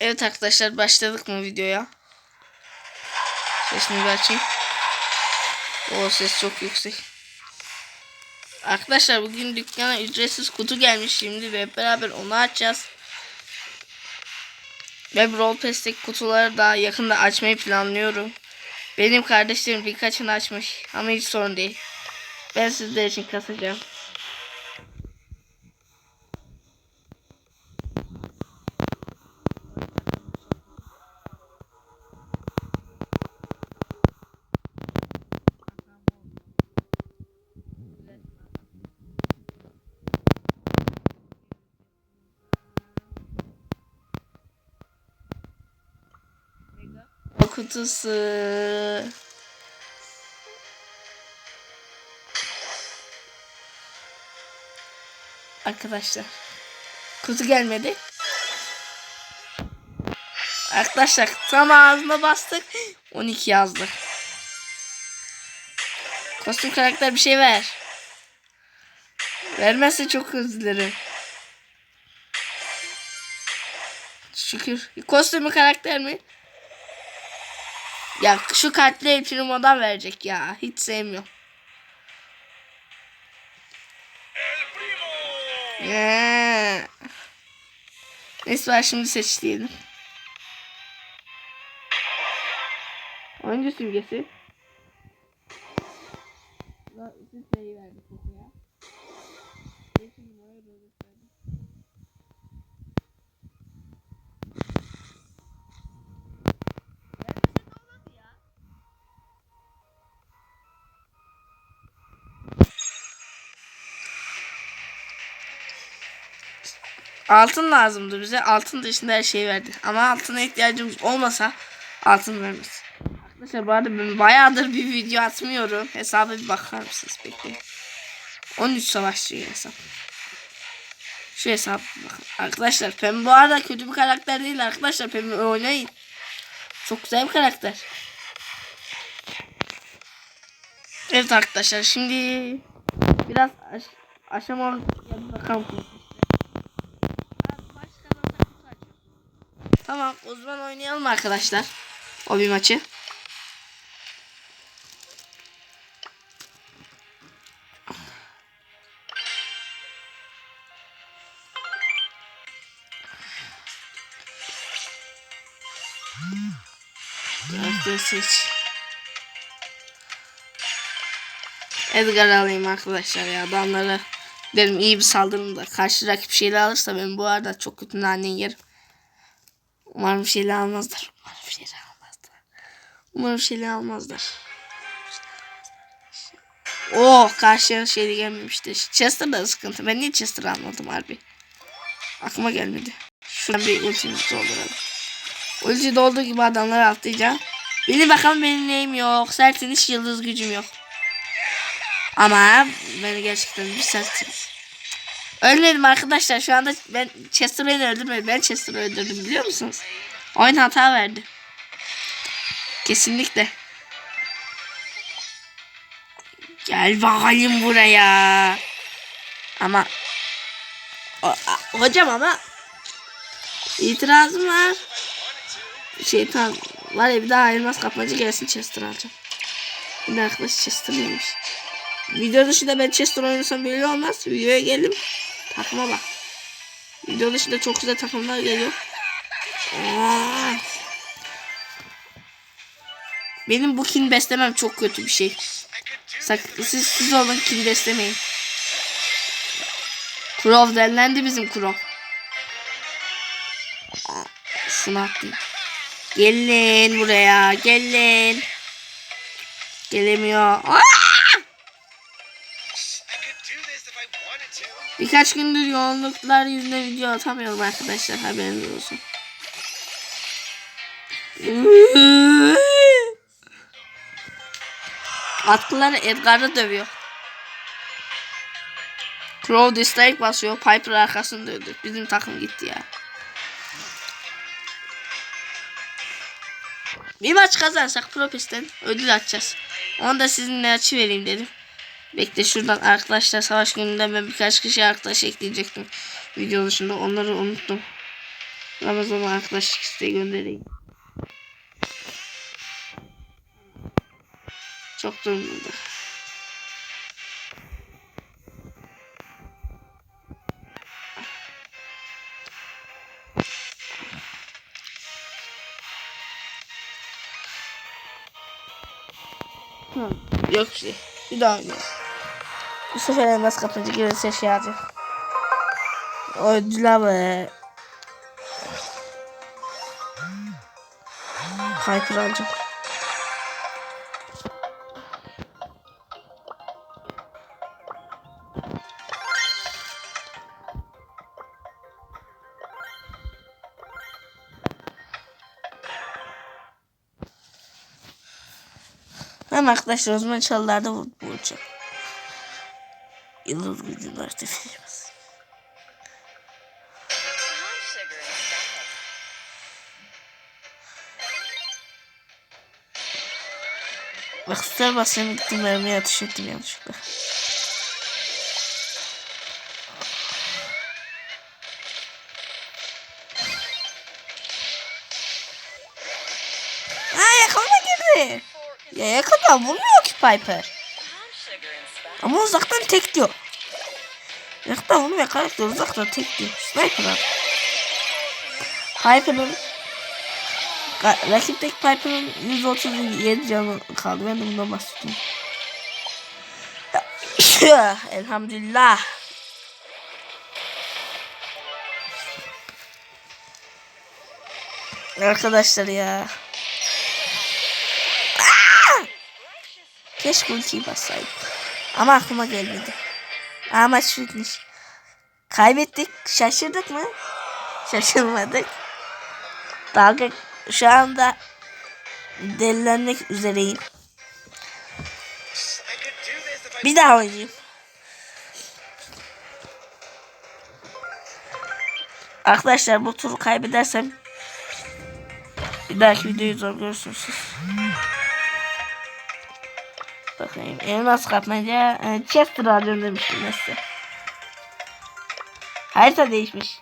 Evet arkadaşlar başladık mı videoya? Sesini bir açayım. O ses çok yüksek. Arkadaşlar bugün dükkana ücretsiz kutu gelmiş şimdi ve beraber onu açacağız. Ve Brawl Pass'teki kutuları da yakında açmayı planlıyorum. Benim kardeşlerim birkaçını açmış ama hiç sorun değil. Ben sizler için kasacağım. Kutusu. Arkadaşlar. Kutu gelmedi. Arkadaşlar tam ağzına bastık. 12 yazdı. Kostüm karakter bir şey ver. Vermezse çok dilerim. Şükür. Kostümü karakter mi? Ya şu kartlı hepsini modan verecek ya. Hiç sevmiyorum. Yeah. Neyse ben şimdi seç diyelim. Oyuncu simgesi. Sitreyi verdik ya. Altın lazımdı bize. Altın dışında her şeyi verdi. Ama altına ihtiyacımız olmasa altın vermez. Arkadaşlar bu arada ben bayağıdır bir video atmıyorum. Hesaba bir bakar mısınız peki? 13 savaşçı hesap. Şu hesap bakın. Arkadaşlar Pembe bu arada kötü bir karakter değil arkadaşlar. Pembe oynayın. Çok güzel bir karakter. Evet arkadaşlar şimdi biraz aş aşamalı bakalım. Tamam o zaman oynayalım arkadaşlar. O bir maçı. Karakteri seç. Edgar alayım arkadaşlar ya adamları. Derim iyi bir saldırım da karşı rakip şeyle alırsa ben bu arada çok kötü nane yerim. Umarım şeyle almazlar. Umarım şeyle almazlar. Umarım şeyle almazlar. Oh karşıya şeyle gelmemişti. Chester da sıkıntı. Ben niye Chester almadım harbi? Aklıma gelmedi. Şuradan bir ultimizi dolduralım. Ulti dolduğu gibi adamları atlayacağım. Beni bakalım benim neyim yok. Sertin hiç yıldız gücüm yok. Ama beni gerçekten bir sertim. Ölmedim arkadaşlar. Şu anda ben Chester'ı öldürmedim. Ben Chester'ı öldürdüm biliyor musunuz? Oyun hata verdi. Kesinlikle. Gel bakayım buraya. Ama o, a- hocam ama itirazım var. Şeytan var ya bir daha elmas kapmacı gelsin Chester alacağım. Bir de arkadaş Chester neymiş? Video dışında ben Chester oynasam belli olmaz. Videoya geldim. Takıma bak. Video dışında çok güzel takımlar geliyor. Aa. Benim bu kin beslemem çok kötü bir şey. Sakın siz, siz olun kin beslemeyin. Kurov denilendi bizim Kurov. Şunu atlayayım. Gelin buraya gelin. Gelemiyor. Aa! Birkaç gündür yoğunluklar yüzünden video atamıyorum arkadaşlar haberiniz olsun. Atlıları Edgar'ı dövüyor. Crow dislike basıyor. Piper arkasını dövdü. Bizim takım gitti ya. Bir maç kazansak Propis'ten ödül atacağız. Onu da sizinle açı vereyim dedim. Bekle şuradan arkadaşlar savaş gününden ben birkaç kişi arkadaş ekleyecektim. Video dışında onları unuttum. Ramazan arkadaşlık isteği göndereyim. Çok durmadı. Yok şey. Bir daha oynayalım. Bu sefer elmas kapınca gelirse şey alacak. Ödül be. Piper alacağım. Hem arkadaşlar o çalılarda vur- vuracağım. iludgo de nós devemos. Receba sempre que tiver medo dos sentimentos. E aí é que tá bom, Piper. Vamos usar tek diyor. Yakından vurmuyor karakter uzaktan tek diyor. Sniper abi. Piper'ın Rakipteki Piper'ın 137 canı kaldı. Ben de bundan bahsedeyim. Ya, Elhamdülillah. Arkadaşlar ya. Aa! Keşke ultiyi bassaydım. Ama aklıma gelmedi. Ama bitmiş. Kaybettik. Şaşırdık mı? Şaşırmadık. Dalga şu anda delilenmek üzereyim. Bir daha oynayayım. Arkadaşlar bu turu kaybedersem bir dahaki videoyu zor görürsünüz. Bakayım. Elmas kapmaca e, Chester alıyorum demiştim size. Harita değişmiş.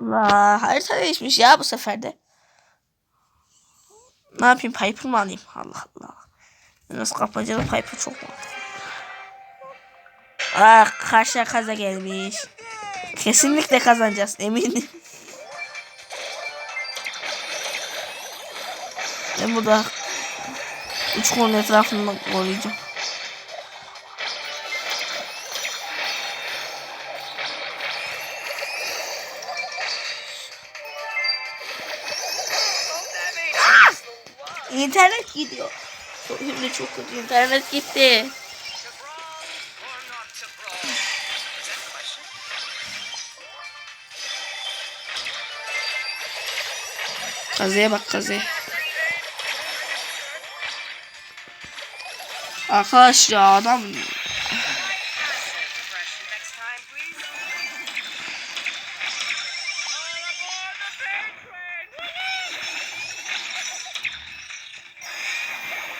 La harita değişmiş ya bu sefer de. Ne yapayım Piper mı alayım? Allah Allah. Nasıl kapmacalı Piper çok mantıklı. Ah karşıya kaza gelmiş. Kesinlikle kazanacağız eminim. Ben burada üç konu etrafında koruyacağım. İnternet gidiyor. Çok şimdi çok kötü internet gitti. Kazıya bak kazıya. Arkadaş ya adam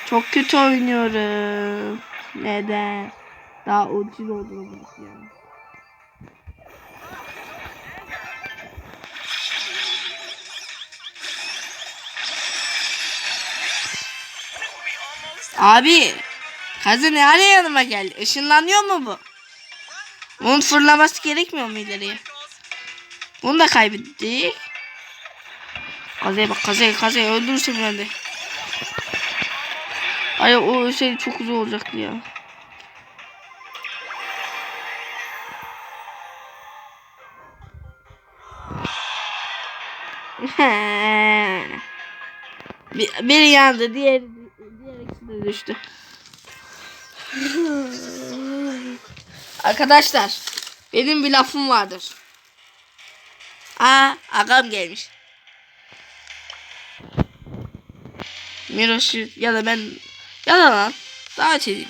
çok kötü oynuyorum. Neden? Daha ulti dolduramadık ya. Abi Kazı ne ara yanıma geldi? Işınlanıyor mu bu? Bunun fırlaması gerekmiyor mu ileriye? Bunu da kaybettik. Kazıya bak kazıya kazıya öldürürsem ben de. Ay o şey çok güzel olacaktı ya. Bir, biri yandı, diğer diğer ikisi de düştü. Arkadaşlar, benim bir lafım vardır. Aa, agam gelmiş. Miroş'u ya da ben ya da lan davet edeyim.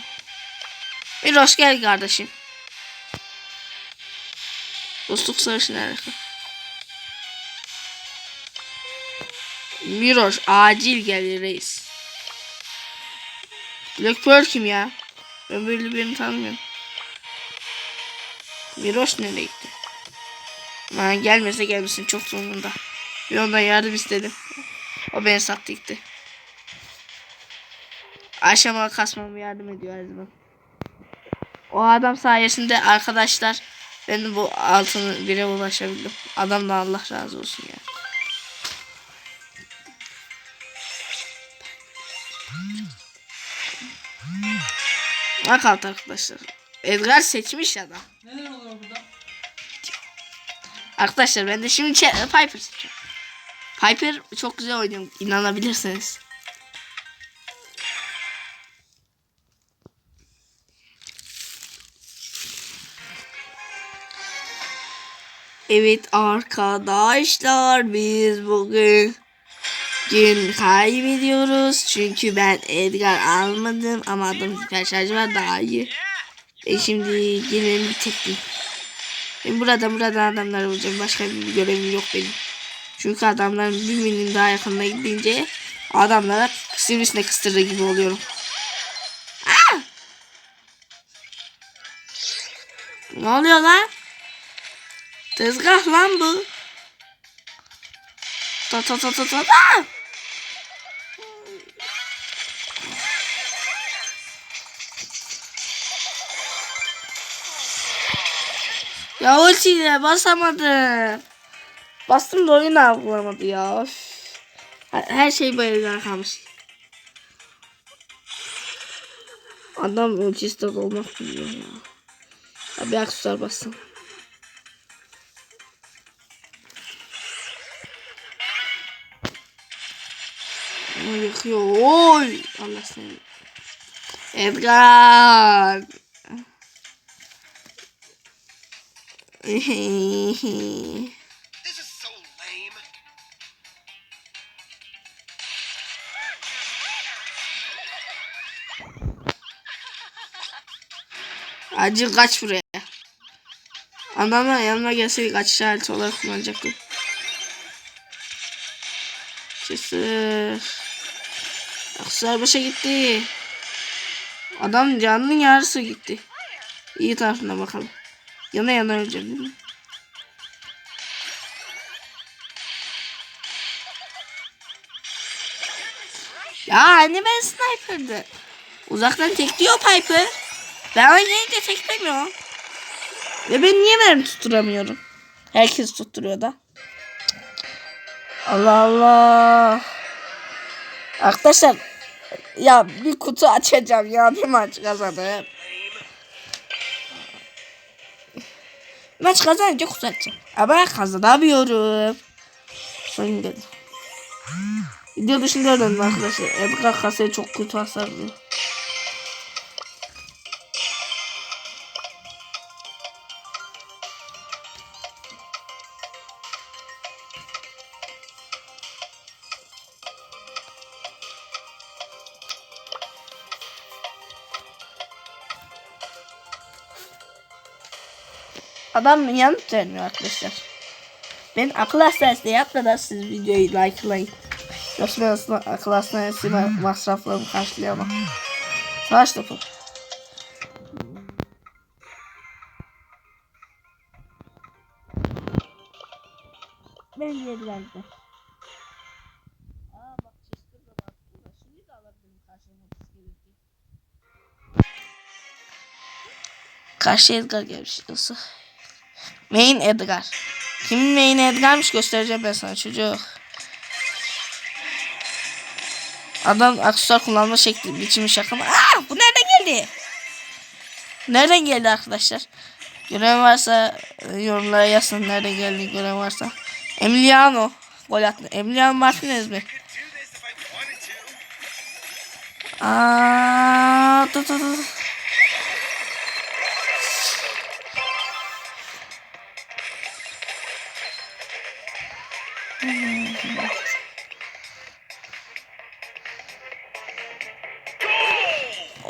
Miroş gel kardeşim. Dostluk savaşı ne alaka? Miroş acil gel reis. Pearl kim ya? Ben böyle birini tanımıyorum. Miroş nereye gitti? Ama gelmese gelmesin çok sonunda. Bir ondan yardım istedim. O beni sattı gitti. Aşama kasmama yardım ediyor her zaman. O adam sayesinde arkadaşlar ben de bu altın bire ulaşabildim. Adam da Allah razı olsun ya. Bak alt arkadaşlar. Edgar seçmiş adam. Neler oluyor burada? Arkadaşlar ben de şimdi Piper seçiyorum. Piper çok güzel oynuyor. inanabilirsiniz. Evet arkadaşlar biz bugün gün kaybediyoruz. Çünkü ben Edgar almadım ama adamın süper şarjı var daha iyi. E şimdi gelin bir teknik. Ben buradan buradan adamları vuracağım. Başka bir görevim yok benim. Çünkü adamların bir milim daha yakınına gidince adamlara sivrisine kıstırır gibi oluyorum. Aa! Ne oluyor lan? Tezgah lan bu. Ta ta ta ta ta ta. Ya ultiyle basamadım. Bastım da oyun algılamadı ya. Üf. Her, şey böyle kalmış. Adam ultisi olmak bilmiyor ya. Bir aksesuar bassam. Ama yakıyor. Oy! Allah seni. Edgar. Acil kaç buraya. Adamlar yanıma gelseydi kaçış aleti olarak kullanacaktım. Cesur. Aksar başa gitti. Adam canının yarısı gitti. İyi tarafına bakalım. Yana yana öleceğim değil mi? Ya hani ben sniper'dı. Uzaktan tekliyor Piper. Ben oynayınca teklemiyor. Ve ben niye mermi tutturamıyorum? Herkes tutturuyor da. Allah Allah. Arkadaşlar ya bir kutu açacağım ya bir maç kazanıp. Maç kazanınca kutu açacağım. Ama kazanamıyorum. Sorun geldi. Video dışında öğrendim arkadaşlar. Edgar kasaya çok kötü hasar Adam yanıt vermiyor arkadaşlar. Ben akıl hastanesinde yapmadan siz videoyu likelayın. Yoksa ben akıl hastanesi ma- masraflarımı karşılayamam. Savaş topu. Ben. Aa bak Chester da var. Şimdi de alabilirim. Karşıya Edgar gelmiş nasıl? Main Edgar. Kimin main Edgar'mış göstereceğim ben sana çocuk. Adam aksesuar kullanma şekli biçimi şaka mı? Aa, bu nereden geldi? Nereden geldi arkadaşlar? Gören varsa e, yorumlara yazsın nereden geldi gören varsa. Emiliano gol attı. Emiliano Martinez mi? Aa, tut tut tut.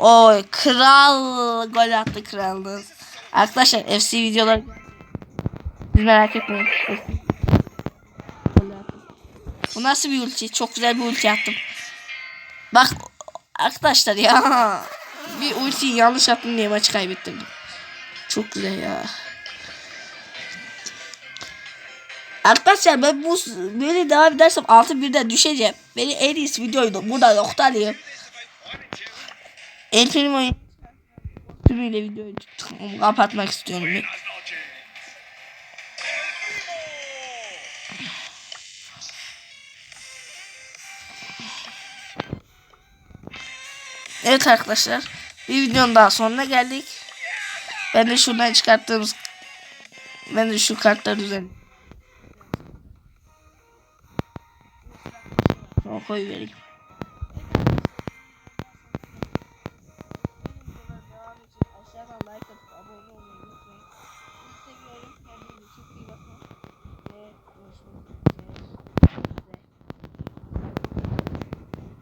Oy kral gol attı kralınız. Arkadaşlar FC videolar Siz merak etmeyin. Bu nasıl bir ulti? Çok güzel bir ulti attım. Bak arkadaşlar ya bir ultiyi yanlış attım diye maçı kaybettim. Çok güzel ya. Arkadaşlar ben bu böyle devam edersem 6 birden düşeceğim. Beni en iyisi videoyu burada noktalayayım. El Primo tümüyle videoyu kapatmak istiyorum. ben. Evet arkadaşlar. Bir videonun daha sonuna geldik. Ben de şuradan çıkarttığımız ben de şu kartları düzen Şuna